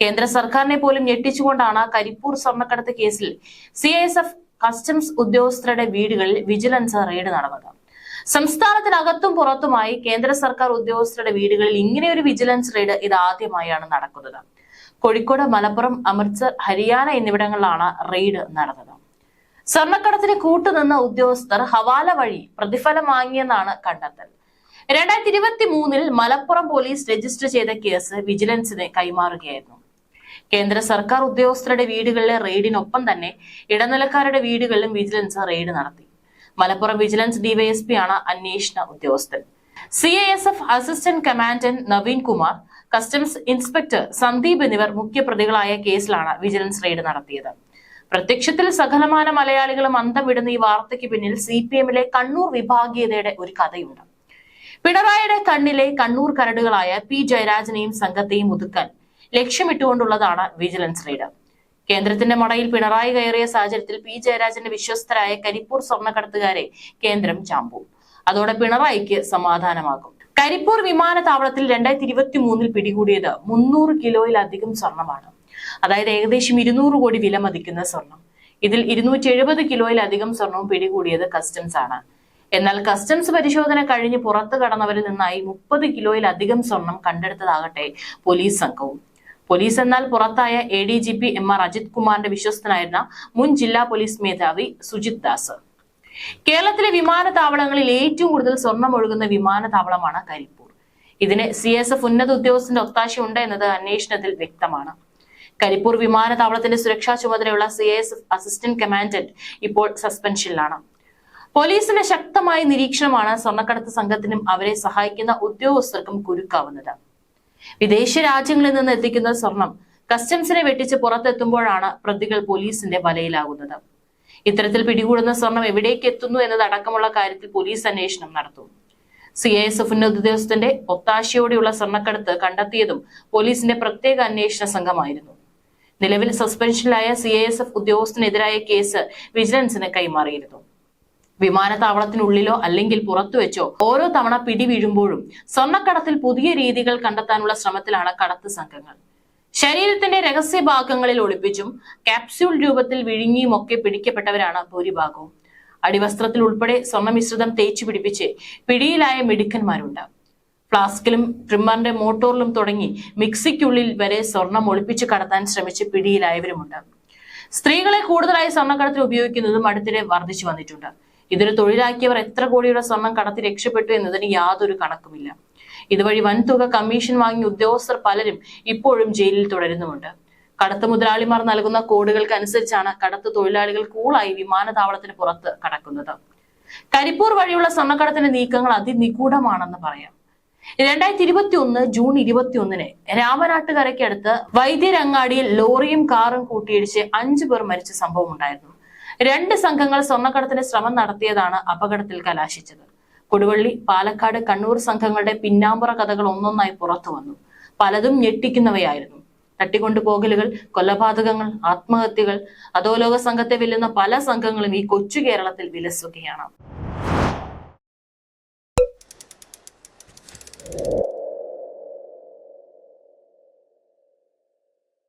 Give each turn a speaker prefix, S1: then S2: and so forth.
S1: കേന്ദ്ര സർക്കാരിനെ പോലും ഞെട്ടിച്ചുകൊണ്ടാണ് കരിപ്പൂർ സ്വർണക്കടത്ത് കേസിൽ സി കസ്റ്റംസ് ഉദ്യോഗസ്ഥരുടെ വീടുകളിൽ വിജിലൻസ് റെയ്ഡ് നടന്നത്. സംസ്ഥാനത്തിനകത്തും പുറത്തുമായി കേന്ദ്ര സർക്കാർ ഉദ്യോഗസ്ഥരുടെ വീടുകളിൽ ഇങ്ങനെ ഒരു വിജിലൻസ് റെയ്ഡ് ഇത് ആദ്യമായാണ് നടക്കുന്നത്. കോഴിക്കോട് മലപ്പുറം അമൃത്സർ ഹരിയാന എന്നിവിടങ്ങളിലാണ് റെയ്ഡ് നടന്നത്. സ്വർണക്കടത്തിന് കൂട്ടുനിന്ന ഉദ്യോഗസ്ഥർ ഹവാല വഴി പ്രതിഫലം വാങ്ങിയെന്നാണ് കണ്ടെത്തൽ. രണ്ടായിരത്തി ഇരുപത്തി മൂന്നിൽ മലപ്പുറം പോലീസ് രജിസ്റ്റർ ചെയ്ത കേസ് വിജിലൻസിന് കൈമാറുകയായിരുന്നു. കേന്ദ്ര സർക്കാർ ഉദ്യോഗസ്ഥരുടെ വീടുകളിലെ റെയ്ഡിനൊപ്പം തന്നെ ഇടനിലക്കാരുടെ വീടുകളിലും വിജിലൻസ് റെയ്ഡ് നടത്തി. മലപ്പുറം വിജിലൻസ് ഡിവൈഎസ്പി ആണ് അന്വേഷണ ഉദ്യോഗസ്ഥൻ. C S F assistant commandant Naveen Kumar customs inspector Sandeep എന്നിവർ മുഖ്യപ്രതികളായ കേസിലാണ് വിജിലൻസ് റെയ്ഡ് നടത്തിയത്. പ്രത്യക്ഷത്തിൽ സകലമാന മലയാളികളും അന്തം വിടുന്ന ഈ വാർത്തയ്ക്ക് പിന്നിൽ സി പി എമ്മിലെ കണ്ണൂർ വിഭാഗീയതയുടെ ഒരു കഥയുണ്ട്. പിണറായിയുടെ കണ്ണിലെ കണ്ണൂർ കരടുകളായ പി ജയരാജനെയും സംഘത്തെയും ഒതുക്കാൻ ലക്ഷ്യമിട്ടുകൊണ്ടുള്ളതാണ് വിജിലൻസ് റെയ്ഡ്. കേന്ദ്രത്തിന്റെ മടയിൽ പിണറായി കയറിയ സാഹചര്യത്തിൽ പി ജയരാജന്റെ വിശ്വസ്തരായ കരിപ്പൂർ സ്വർണക്കടത്തുകാരെ കേന്ദ്രം ചാമ്പു. അതോടെ പിണറായിക്ക് സമാധാനമാകും. കരിപ്പൂർ വിമാനത്താവളത്തിൽ രണ്ടായിരത്തി ഇരുപത്തി മൂന്നിൽ പിടികൂടിയത് മുന്നൂറ് കിലോയിലധികം സ്വർണമാണ്. അതായത് ഏകദേശം ഇരുന്നൂറ് കോടി വില മതിക്കുന്ന സ്വർണം. ഇതിൽ ഇരുന്നൂറ്റി എഴുപത് കിലോയിലധികം സ്വർണവും പിടികൂടിയത് കസ്റ്റംസ് ആണ്. എന്നാൽ കസ്റ്റംസ് പരിശോധന കഴിഞ്ഞ് പുറത്തു കടന്നവരിൽ നിന്നായി മുപ്പത് കിലോയിലധികം സ്വർണം കണ്ടെടുത്തതാകട്ടെ പോലീസ് സംഘവും. പോലീസ് എന്നാൽ പുറത്തായ A D G P M R Ajith കുമാറിന്റെ വിശ്വസ്തനായിരുന്ന മുൻ ജില്ലാ പോലീസ് മേധാവി സുജിത് ദാസ്. കേരളത്തിലെ വിമാനത്താവളങ്ങളിൽ ഏറ്റവും കൂടുതൽ സ്വർണം ഒഴുകുന്ന വിമാനത്താവളമാണ് കരിപ്പൂർ. ഇതിന് സി എസ് എഫ് ഉന്നത ഉദ്യോഗസ്ഥന്റെ ഒത്താശയുണ്ട് എന്നത് അന്വേഷണത്തിൽ വ്യക്തമാണ്. കരിപ്പൂർ വിമാനത്താവളത്തിന്റെ സുരക്ഷാ ചുമതലയുള്ള C S F assistant commandant ഇപ്പോൾ സസ്പെൻഷനിലാണ്. പോലീസിന്റെ ശക്തമായ നിരീക്ഷണമാണ് സ്വർണക്കടത്ത് സംഘത്തിനും അവരെ സഹായിക്കുന്ന ഉദ്യോഗസ്ഥർക്കും കുരുക്കാവുന്നത്. വിദേശ രാജ്യങ്ങളിൽ നിന്ന് എത്തിക്കുന്ന സ്വർണം കസ്റ്റംസിനെ വെട്ടിച്ച് പുറത്തെത്തുമ്പോഴാണ് പ്രതികൾ പോലീസിന്റെ വലയിലാകുന്നത്. ഇത്തരത്തിൽ പിടികൂടുന്ന സ്വർണം എവിടേക്ക് എത്തുന്നു എന്നതടക്കമുള്ള കാര്യത്തിൽ പോലീസ് അന്വേഷണം നടത്തും. സി ഐ എസ് എഫ് ഉന്നത ഉദ്യോഗസ്ഥന്റെ ഒത്താശയോടെയുള്ള സ്വർണക്കടത്ത് കണ്ടെത്തിയതും പോലീസിന്റെ പ്രത്യേക അന്വേഷണ സംഘമായിരുന്നു. നിലവിൽ സസ്പെൻഷനിലായ സി ഐ എസ് എഫ് ഉദ്യോഗസ്ഥനെതിരായ കേസ് വിജിലൻസിന് കൈമാറിയിരുന്നു. വിമാനത്താവളത്തിനുള്ളിലോ അല്ലെങ്കിൽ പുറത്തു വെച്ചോ ഓരോ തവണ പിടി വീഴുമ്പോഴും സ്വർണക്കടത്തിൽ പുതിയ രീതികൾ കണ്ടെത്താനുള്ള ശ്രമത്തിലാണ് കടത്ത് സംഘങ്ങൾ. ശരീരത്തിന്റെ രഹസ്യ ഭാഗങ്ങളിൽ ഒളിപ്പിച്ചും കാപ്സ്യൂൾ രൂപത്തിൽ വിഴുങ്ങിയും ഒക്കെ പിടിക്കപ്പെട്ടവരാണ് ഭൂരിഭാഗവും. അടിവസ്ത്രത്തിൽ ഉൾപ്പെടെ സ്വർണമിശ്രിതം തേച്ചു പിടിപ്പിച്ച് പിടിയിലായ മിടുക്കന്മാരുണ്ട്. ഫ്ലാസ്കിലും ട്രിമ്മറിന്റെ മോട്ടോറിലും തുടങ്ങി മിക്സിക്കുള്ളിൽ വരെ സ്വർണം ഒളിപ്പിച്ച് കടത്താൻ ശ്രമിച്ച് പിടിയിലായവരുമുണ്ട്. സ്ത്രീകളെ കൂടുതലായി സ്വർണക്കടത്തിൽ ഉപയോഗിക്കുന്നതും അടുത്തിടെ വർദ്ധിച്ചു വന്നിട്ടുണ്ട്. ഇതൊരു തൊഴിലാക്കിയവർ എത്ര കോടിയുടെ സ്വർണം കടത്തി രക്ഷപ്പെട്ടു എന്നതിന് യാതൊരു കണക്കുമില്ല. ഇതുവഴി വൻതുക കമ്മീഷൻ വാങ്ങിയ ഉദ്യോഗസ്ഥർ പലരും ഇപ്പോഴും ജയിലിൽ തുടരുന്നുമുണ്ട്. കടത്ത് മുതലാളിമാർ നൽകുന്ന കോഡുകൾക്ക് അനുസരിച്ചാണ് കടത്ത് തൊഴിലാളികൾ കൂളായി വിമാനത്താവളത്തിന് പുറത്ത് കടക്കുന്നത്. കരിപ്പൂർ വഴിയുള്ള സ്വർണക്കടത്തിന്റെ നീക്കങ്ങൾ അതിനിഗൂഢമാണെന്ന് പറയാം. രണ്ടായിരത്തി ഇരുപത്തി ഒന്ന് ജൂൺ ഇരുപത്തി ഒന്നിന് രാമനാട്ടുകരയ്ക്കടുത്ത് വൈദ്യരങ്ങാടിയിൽ ലോറിയും കാറും കൂട്ടിയിടിച്ച് അഞ്ചു പേർ മരിച്ച സംഭവം ഉണ്ടായിരുന്നു രണ്ട് സംഘങ്ങൾ സ്വർണക്കടത്തിന് ശ്രമം നടത്തിയതാണ് അപകടത്തിൽ കലാശിച്ചത്. കൊടുവള്ളി പാലക്കാട് കണ്ണൂർ സംഘങ്ങളുടെ പിന്നാമ്പുറ കഥകൾ ഒന്നൊന്നായി പുറത്തു വന്നു. പലതും ഞെട്ടിക്കുന്നവയായിരുന്നു. തട്ടിക്കൊണ്ടുപോകലുകൾ കൊലപാതകങ്ങൾ ആത്മഹത്യകൾ അധോലോക സംഘത്തെ വെല്ലുന്ന പല സംഘങ്ങളും ഈ കൊച്ചു കേരളത്തിൽ വിലസുകയാണ്.